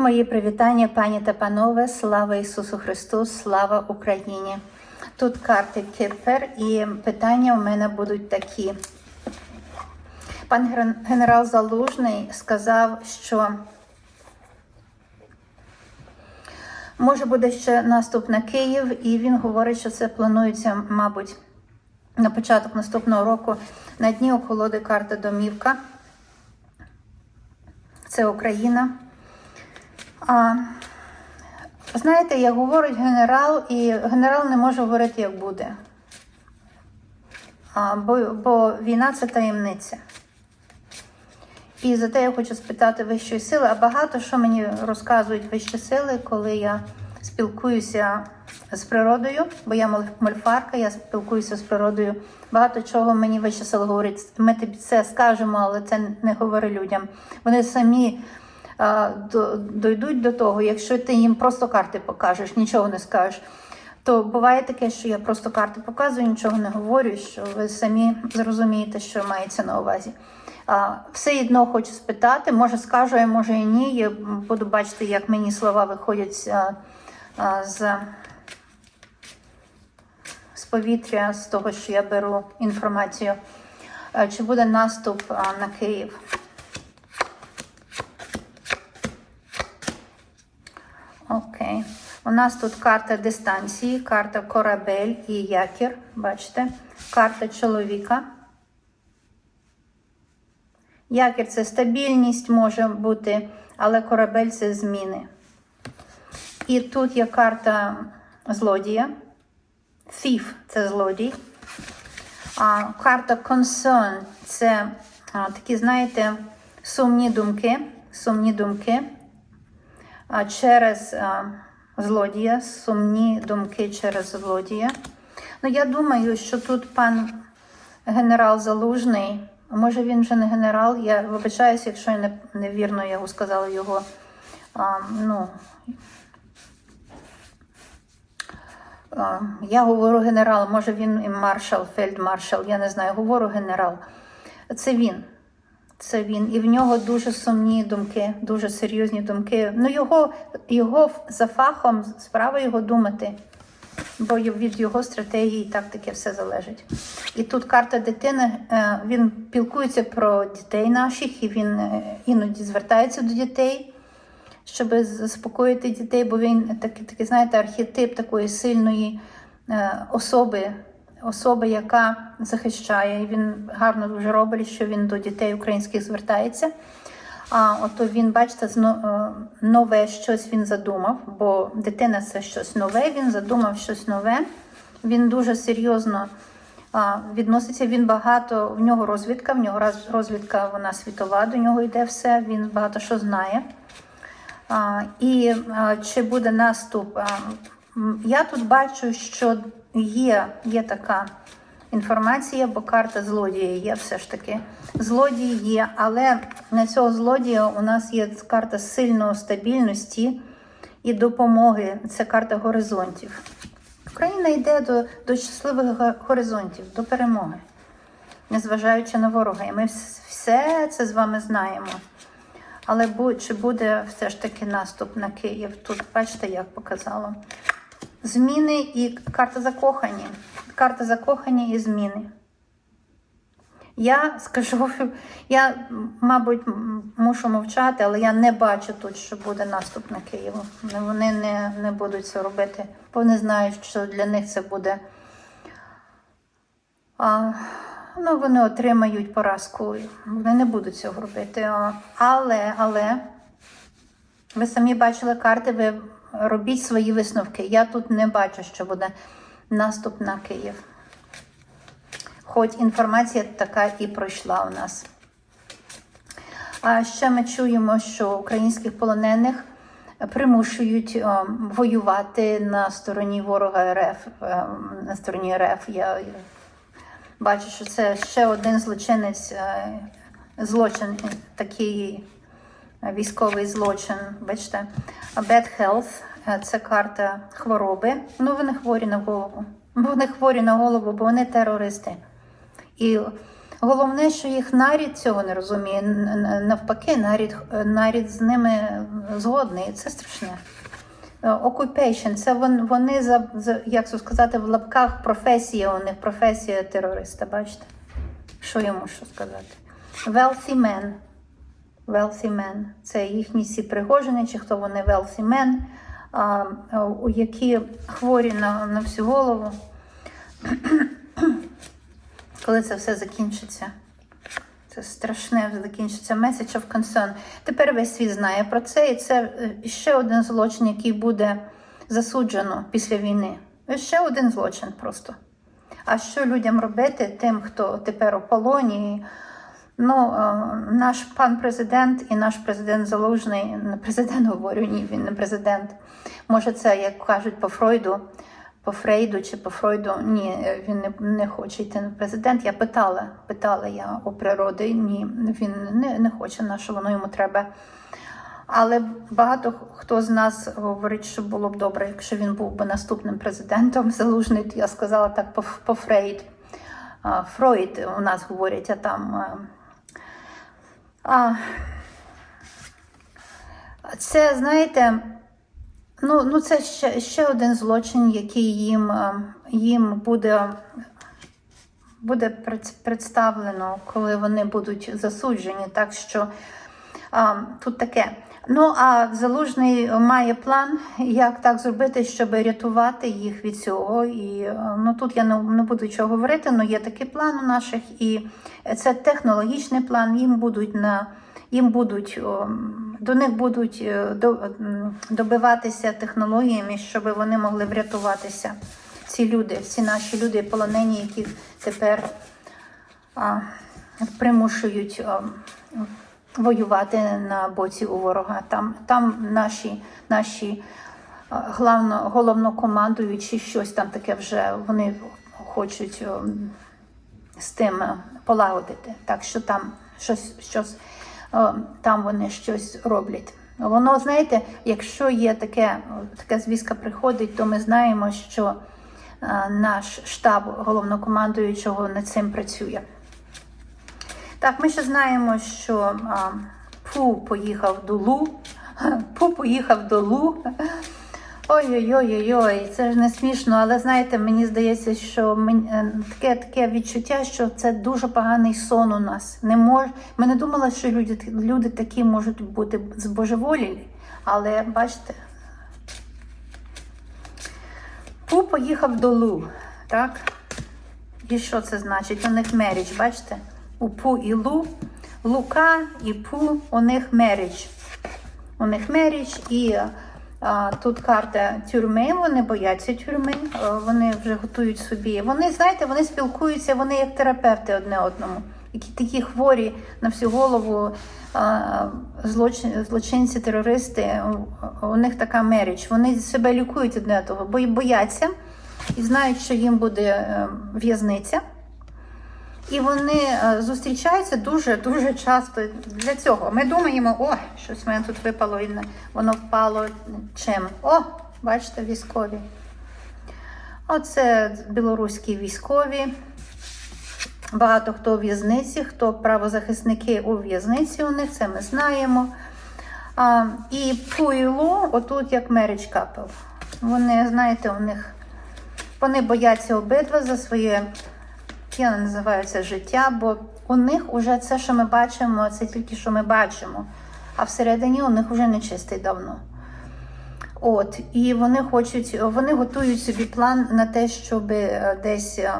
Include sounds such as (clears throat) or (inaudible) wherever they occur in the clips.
Мої привітання, пані та панове, слава Ісусу Христу, слава Україні. Тут карти Кипер, і питання у мене будуть такі. Пан генерал Залужний сказав, що може буде ще наступ на Київ, і він говорить, що це планується, мабуть, на початок наступного року на дні у колоди карта Домівка. Це Україна. А, знаєте, як говорить генерал, і генерал не може говорити, як буде. А, бо, бо війна це таємниця. І за те я хочу спитати вищої сили, а багато що мені розказують вищі сили, коли я спілкуюся з природою, бо я мольфарка, я спілкуюся з природою. Багато чого мені вищі сили говорять, ми тобі це скажемо, але це не говори людям. Вони самі дойдуть до того, якщо ти їм просто карти покажеш, нічого не скажеш. То буває таке, що я просто карти показую, нічого не говорю, що ви самі зрозумієте, що мається на увазі. А, все одно хочу спитати, може скажу, а може і ні. Я буду бачити, як мені слова виходять а, а, з, з повітря, з того, що я беру інформацію. А, Чи буде наступ а, на Київ? У нас тут карта дистанції, карта корабель і якір. Бачите? Карта чоловіка. Якір це стабільність може бути, але корабель це зміни. І тут є карта злодія. Thief – це злодій. А, карта concern – це а, такі, знаєте, сумні думки. Сумні думки а, через а, злодія, сумні думки через злодія. Ну, я думаю, що тут пан генерал Залужний, може він вже не генерал, я вибачаюся, якщо я не, невірно його сказала його. А, ну, а, я говорю генерал, може він і маршал, фельдмаршал, я не знаю, говорю генерал. Це він. Це він. І в нього дуже сумні думки, дуже серйозні думки. Ну, його, його за фахом справа його думати, бо від його стратегії і тактики все залежить. І тут карта дитини, е, він пілкується про дітей наших, і він е, іноді звертається до дітей, щоб заспокоїти дітей, бо він такий, такий знаєте, архетип такої сильної е, особи, особи, яка захищає. І він гарно дуже робить, що він до дітей українських звертається. А ото він, бачите, е, нове щось він задумав, бо дитина це щось нове, він задумав щось нове. Він дуже серйозно відноситься. Він багато, в нього розвідка, в нього розвідка вона світова, до нього йде все, він багато що знає. І чи буде наступ? Я тут бачу, що є, є така інформація, бо карта злодія є все ж таки. Злодій є, але на цього злодія у нас є карта сильної стабільності і допомоги. Це карта горизонтів. Україна йде до, до щасливих горизонтів, до перемоги, незважаючи на ворога. І ми все це з вами знаємо. Але чи буде все ж таки наступ на Київ? Тут бачите, як показало. Зміни і карта закохані. Карта закохані і зміни. Я скажу, (laughs) я, мабуть, мушу мовчати, але я не бачу тут, що буде наступ на Київ. Вони не, не будуть це робити, бо вони знають, що для них це буде. А, ну, вони отримають поразку. Вони не будуть цього робити. Але, але ви самі бачили карти, ви робіть свої висновки. Я тут не бачу, що буде наступ на Київ. Хоч інформація така і пройшла у нас. А ще ми чуємо, що українських полонених примушують е, воювати на стороні ворога РФ. е, на стороні РФ. Я, бачу, що це ще один злочинець, е, злочин, такий військовий злочин. Бачите, Bad Health це карта хвороби. Ну, вони хворі на голову. Вони хворі на голову, бо вони терористи. І Головне, що їх нарід цього не розуміє. Навпаки, нарід, нарід з ними згодний. Це страшне. Е, Occupation, це вон- вони за, за як сказати, в лапках професія у них професія терориста. Бачите? Що я можу сказати? Wealthy men. Wealthy men. Це їхні всі пригожини, чи хто вони wealthy men, які хворі на, на всю голову. (clears throat) Коли це все закінчиться. Це страшне закінчиться message of concern. Тепер весь світ знає про це, і це е, ще один злочин, який буде засуджено після війни. Ще один злочин просто. А що людям робити, тим, хто тепер у полоні? Ну, е, наш пан президент і наш президент Залужний, не президент (laughs) говорю, ні, він не президент. Може, це, як кажуть по Фройду, по Фрейду чи по Фройду, ні, е, він не, не хоче йти на президент. Я питала, питала я у природи, ні, він не, не хоче, на що воно йому треба. Але багато хто з нас говорить, що було б добре, якщо він був би наступним президентом. (laughs) Залужний, я сказала так по, по Фрейд. Фройд у нас говорять, а там. А, це, знаєте, ну, ну це ще, ще один злочин, який їм, їм буде, буде представлено, коли вони будуть засуджені. Так що а, тут таке. Ну, а залужний має план, як так зробити, щоб рятувати їх від цього. І е, ну тут я не, не буду чого говорити, але є такий план у наших, і це технологічний план. Їм будуть на їм будуть до них будуть е, м, добиватися технологіями, щоб вони могли врятуватися. Ці люди, всі наші люди, полонені, яких тепер а, примушують а, воювати на боці у ворога. Там, там наші, наші а, главно, головнокомандуючі щось там таке вже вони хочуть о, з тим е, полагодити. Так що там щось, щось о, там вони щось роблять. Воно, знаєте, якщо є таке, така звістка приходить, то ми знаємо, що е, наш штаб головнокомандуючого над цим працює. Так, ми ще знаємо, що а, Пу поїхав до Лу. (laughs) Пу поїхав до Лу. Ой-ой-ой, це ж не смішно, але знаєте, мені здається, що е, таке, таке відчуття, що це дуже поганий сон у нас. Не мож... Ми не думали, що люди, люди такі можуть бути збожеволілі, але бачите. Пу поїхав до Лу, так? І що це значить? У них меріч, бачите? У Пу і Лу. Лука і Пу, у них меріч. У них меріч і а, тут карта тюрми, вони бояться тюрми, вони вже готують собі. Вони, знаєте, вони спілкуються, вони як терапевти одне одному. Які такі хворі на всю голову злочин, злочинці, терористи, у, них така меріч. Вони себе лікують одне одного, бо бояться і знають, що їм буде е, в'язниця. І вони е, зустрічаються дуже дуже часто для цього. Ми думаємо, о, щось мене тут випало, і воно впало чим. О, бачите, військові. Оце білоруські військові. Багато хто у в'язниці, хто правозахисники у в'язниці у них, це ми знаємо. А, і Пуйло, отут як мерич капел. Вони, знаєте, у них вони бояться обидва за своє я не називаю це життя, бо у них уже це, що ми бачимо, це тільки що ми бачимо. А всередині у них вже нечистий давно. От, і вони хочуть, вони готують собі план на те, щоб е, десь е,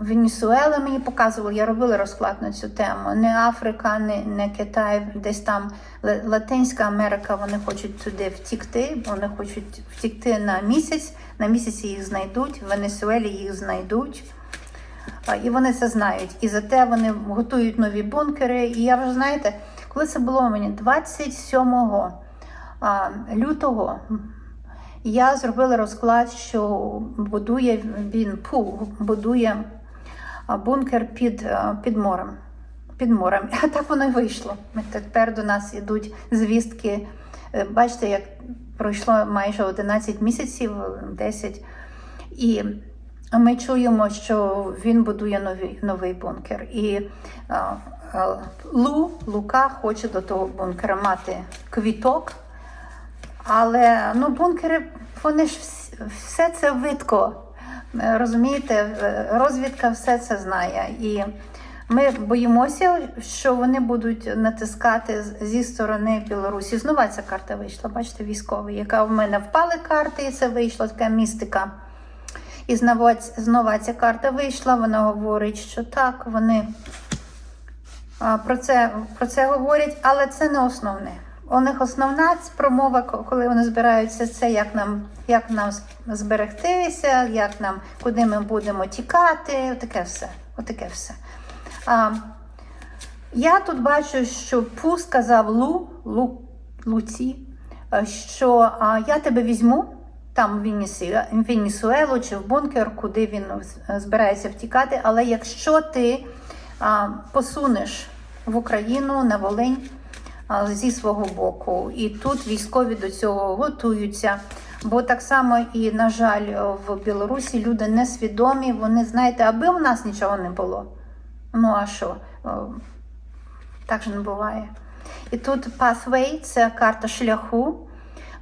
Венесуела мені показували, я робила розклад на цю тему. Не Африка, не, не Китай, десь там Ла- Латинська Америка, вони хочуть туди втікти, вони хочуть втікти на місяць. На місяці їх знайдуть, в Венесуелі їх знайдуть. І вони це знають. І зате вони готують нові бункери. І я вже знаєте, коли це було мені 27 лютого, я зробила розклад, що будує він пу, будує бункер під, під морем. Під морем. (laughs) А так воно й вийшло. Тепер до нас йдуть звістки. Е, Бачите, як пройшло майже 11 місяців, 10. І ми чуємо, що він будує новий, новий бункер. І Лу, Лука хоче до того бункера мати квіток. Але ну, бункери, вони ж вс- все це видко. Розумієте, Е, розвідка все це знає. І ми боїмося, що вони будуть натискати зі сторони Білорусі. Знову ця карта вийшла, бачите, військовий, яка в мене впали карти, і це вийшла така містика. І знову, ця карта вийшла, вона говорить, що так, вони про це, про це говорять, але це не основне. У них основна промова, коли вони збираються, це як нам, як нам зберегтися, як нам, куди ми будемо тікати, таке все. Отаке все. А, я тут бачу, що Пу сказав Лу, Лу Луці, що а, я тебе візьму там в Венесуелу чи в бункер, куди він збирається втікати. Але якщо ти посунеш в Україну на Волинь зі свого боку, і тут військові до цього готуються. Бо так само і, на жаль, в Білорусі люди несвідомі, вони знаєте, аби у нас нічого не було. Ну а що? Так же не буває. І тут pathway – це карта шляху.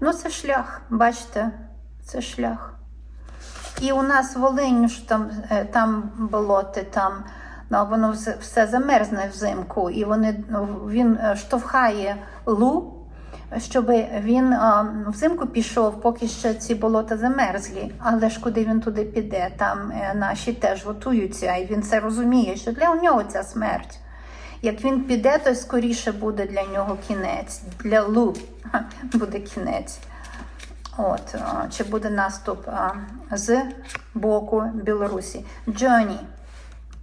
Ну, це шлях, бачите, це шлях. І у нас Волинь, що там, е, там болоти, там ну, воно все, все замерзне взимку, і вони, ну, він е, штовхає лу, щоб він а, взимку пішов, поки ще ці болота замерзлі. Але ж куди він туди піде? Там е, наші теж готуються, і він це розуміє, що для нього ця смерть. Як він піде, то скоріше буде для нього кінець. Для Лу (laughs) буде кінець. От, чи буде наступ а, з боку Білорусі. Джоні.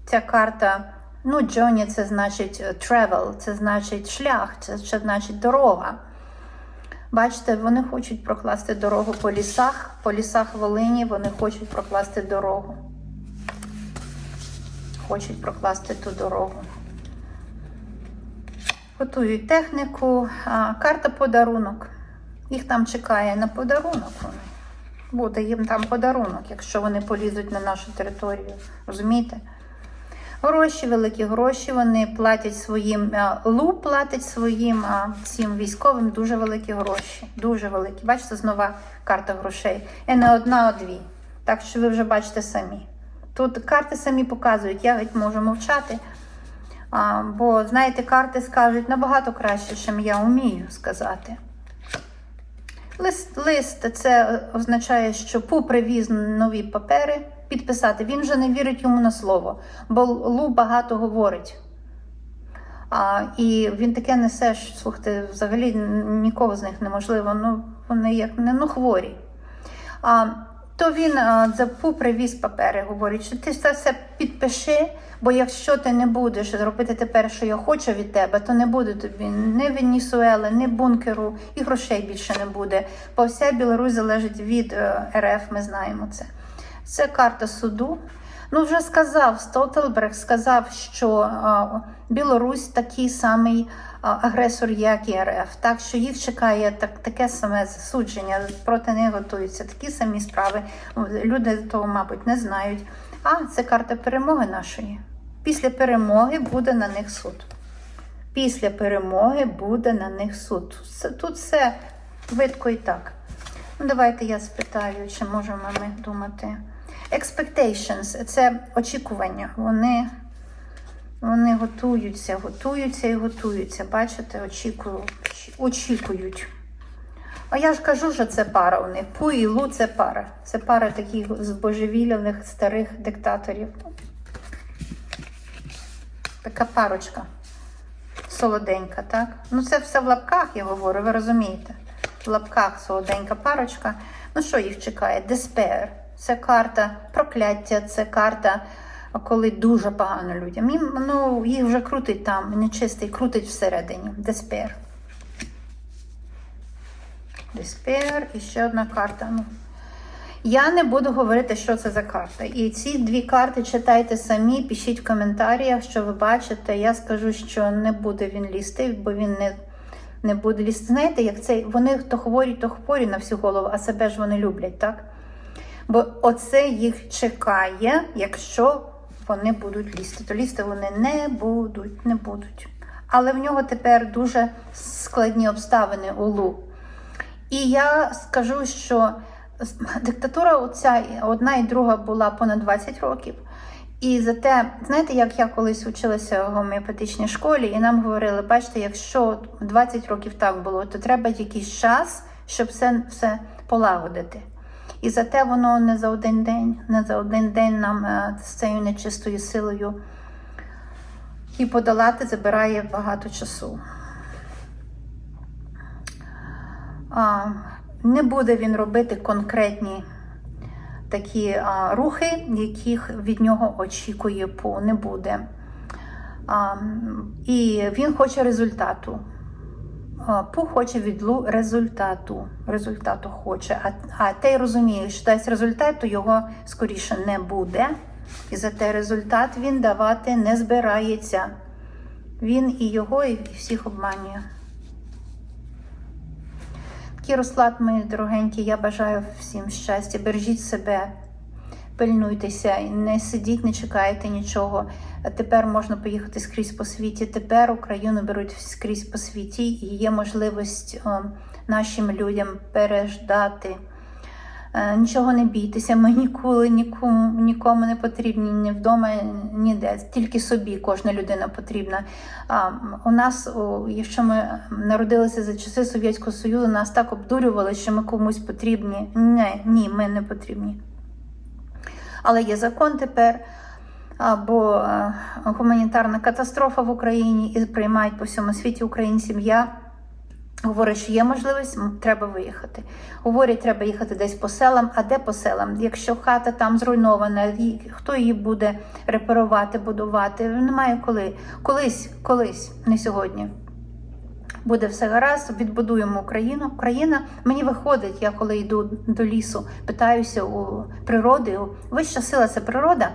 Ця карта. Ну, Джоні це значить е, travel, це значить шлях, це значить дорога. Бачите, вони хочуть прокласти дорогу по лісах, по лісах Волині вони хочуть прокласти дорогу. Хочуть прокласти ту дорогу. Готують техніку, а, карта подарунок. Їх там чекає на подарунок. Буде їм там подарунок, якщо вони полізуть на нашу територію. Розумієте? Гроші, великі гроші, вони платять своїм лу, платять своїм цим військовим дуже великі гроші. Дуже великі. Бачите, знову карта грошей. І не одна, а дві. Так що ви вже бачите самі. Тут карти самі показують, я геть можу мовчати. А, бо, знаєте, карти скажуть набагато краще, ніж я вмію сказати. Лист, лист це означає, що Пу привіз нові папери підписати. Він вже не вірить йому на слово, бо Лу багато говорить. А, і він таке несе, що, слухайте, взагалі нікого з них неможливо. Ну, вони як не ну, хворі. А, то він а, за привіз папери, говорить, що ти все підпиши, бо якщо ти не будеш робити тепер, що я хочу від тебе, то не буде тобі ні Венісуели, ні бункеру, і грошей більше не буде. Бо вся Білорусь залежить від е, РФ, ми знаємо це. Це карта суду. Ну, вже сказав, Столтенберг сказав, що Білорусь такий самий агресор, як і РФ. Так що їх чекає так, таке саме засудження, проти них готуються такі самі справи. Люди того, мабуть, не знають. А це карта перемоги нашої. Після перемоги буде на них суд. Після перемоги буде на них суд. Тут все видко і так. Ну, давайте я спитаю, чи можемо ми думати. Expectations це очікування. Вони, вони готуються, готуються і готуються. Бачите, очікують. очікують. А я ж кажу, що це пара у них. Пу і Лу це пара. Це пара таких збожевіллених старих диктаторів. Така парочка. Солоденька, так? Ну, це все в лапках, я говорю, ви розумієте. В лапках солоденька парочка. Ну, що їх чекає? Despair. Це карта прокляття, це карта, коли дуже погано людям. Їм, ну, їх вже крутить там, нечистий, крутить всередині. Despair. Despair і ще одна карта. Ну, я не буду говорити, що це за карта. І ці дві карти читайте самі, пишіть в коментарях, що ви бачите. Я скажу, що не буде він лізти, бо він не, не буде лізти. Знаєте, як цей, вони хто хворі, то хворі на всю голову, а себе ж вони люблять, так? Бо оце їх чекає, якщо вони будуть лізти. То лізти вони не будуть, не будуть. Але в нього тепер дуже складні обставини у Лу. І я скажу, що диктатура оця одна і друга була понад 20 років. І зате, знаєте, як я колись вчилася в гомеопатичній школі, і нам говорили, бачите, якщо 20 років так було, то треба якийсь час, щоб все, все полагодити. І зате воно не за один день, не за один день нам е, з цією нечистою силою і подолати забирає багато часу. Не буде він робити конкретні такі рухи, яких від нього очікує Пу. Не буде. І він хоче результату. Пу хоче від Лу результату. Результату хоче. А, а той розуміє, що дасть результат, то його скоріше не буде. І за те результат він давати не збирається. Він і його, і всіх обманює. Такий мої дорогенькі, я бажаю всім щастя. Бережіть себе, пильнуйтеся, не сидіть, не чекайте нічого. Тепер можна поїхати скрізь по світі. Тепер Україну беруть скрізь по світі, і є можливість о, нашим людям переждати. Е, Нічого не бійтеся, ми ніколи нікому, нікому не потрібні ні вдома, ніде. Тільки собі кожна людина потрібна. А, у нас, якщо ми народилися за часи Совєтського Союзу, нас так обдурювали, що ми комусь потрібні. Ні, ні, ми не потрібні. Але є закон тепер. Або е, гуманітарна катастрофа в Україні і приймають по всьому світі українців. Я Говорить, що є можливість, треба виїхати. Говорять, треба їхати десь по селам. А де по селам? Якщо хата там зруйнована, хто її буде репарувати, будувати? Немає коли. Колись, колись, не сьогодні. Буде все гаразд, відбудуємо Україну. Україна мені виходить, я коли йду до лісу, питаюся у природи. Вища сила це природа.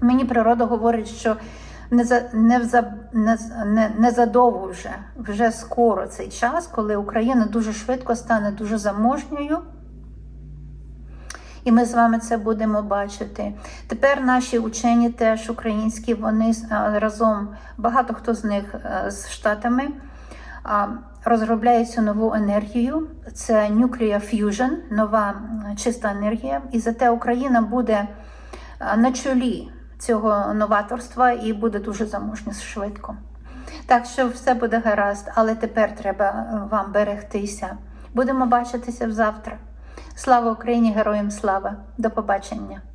Мені природа говорить, що не за не, за, не, не, не задовго вже, вже скоро цей час, коли Україна дуже швидко стане дуже заможньою. І ми з вами це будемо бачити. Тепер наші учені теж українські, вони е, разом, багато хто з них е, з Штатами а, розробляють цю нову енергію. Це Nuclear Fusion, нова чиста енергія. І зате Україна буде на чолі цього новаторства і буде дуже заможня швидко. Так що все буде гаразд, але тепер треба е, вам берегтися. Будемо бачитися завтра. Слава Україні, героям слава! До побачення!